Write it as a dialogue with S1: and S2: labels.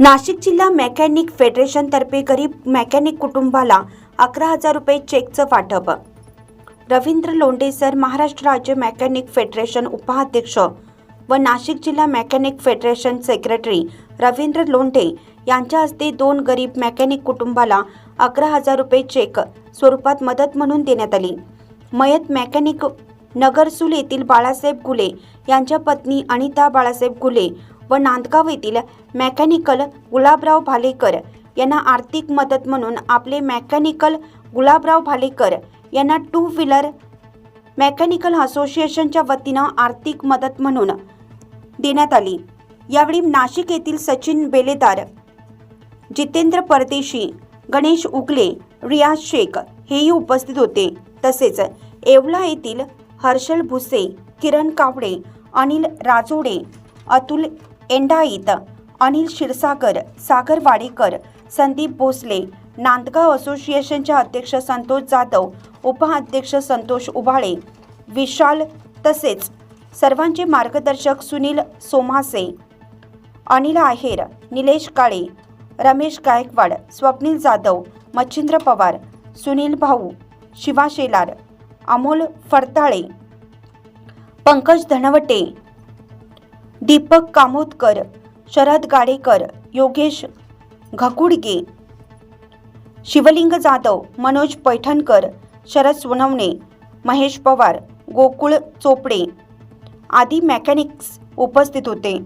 S1: नाशिक जिल्हा मेकॅनिक फेडरेशनतर्फे गरीब मेकॅनिक कुटुंबाला अकरा हजार रुपये चेकचं वाटप. रवींद्र लोंढे सर महाराष्ट्र राज्य मेकॅनिक फेडरेशन उपाध्यक्ष व नाशिक जिल्हा mechanic federation secretary Ravindra Londhe यांच्या हस्ते दोन गरीब मेकॅनिक कुटुंबाला अकरा हजार रुपये चेक स्वरूपात मदत म्हणून देण्यात आली. मयत मेकॅनिक नगरसूल येथील बाळासाहेब गुले यांच्या पत्नी अनिता बाळासाहेब गुले व नांदगाव येथील मेकॅनिकल गुलाबराव भालेकर यांना आर्थिक मदत म्हणून आपले मेकॅनिकल गुलाबराव भालेकर यांना टू व्हीलर मेकॅनिकल असोसिएशनच्या वतीनं आर्थिक मदत म्हणून देण्यात आली. यावेळी नाशिक येथील सचिन बेलेदार जितेंद्र परदेशी गणेश उगले रियाज शेख हेही उपस्थित होते. तसेच येवला येथील हर्षल भुसे किरण कावडे अनिल राजोडे अतुल एंडाईत अनिल क्षीरसागर सागर वाडेकर संदीप भोसले नांदगाव असोसिएशनचे अध्यक्ष संतोष जाधव उपाध्यक्ष संतोष उभाळे विशाल तसेच सर्वांचे मार्गदर्शक सुनील सोमासे अनिल आहेर निलेश काळे रमेश गायकवाड स्वप्नील जाधव मच्छिंद्र पवार सुनील भाऊ शिवा शेलार अमोल फरताळे पंकज धनवटे दीपक कामोदकर शरद गाडेकर योगेश घकुडगे शिवलिंग जाधव मनोज पैठणकर शरद सोनवणे महेश पवार गोकुळ चोपडे आदी मेकॅनिक्स उपस्थित होते.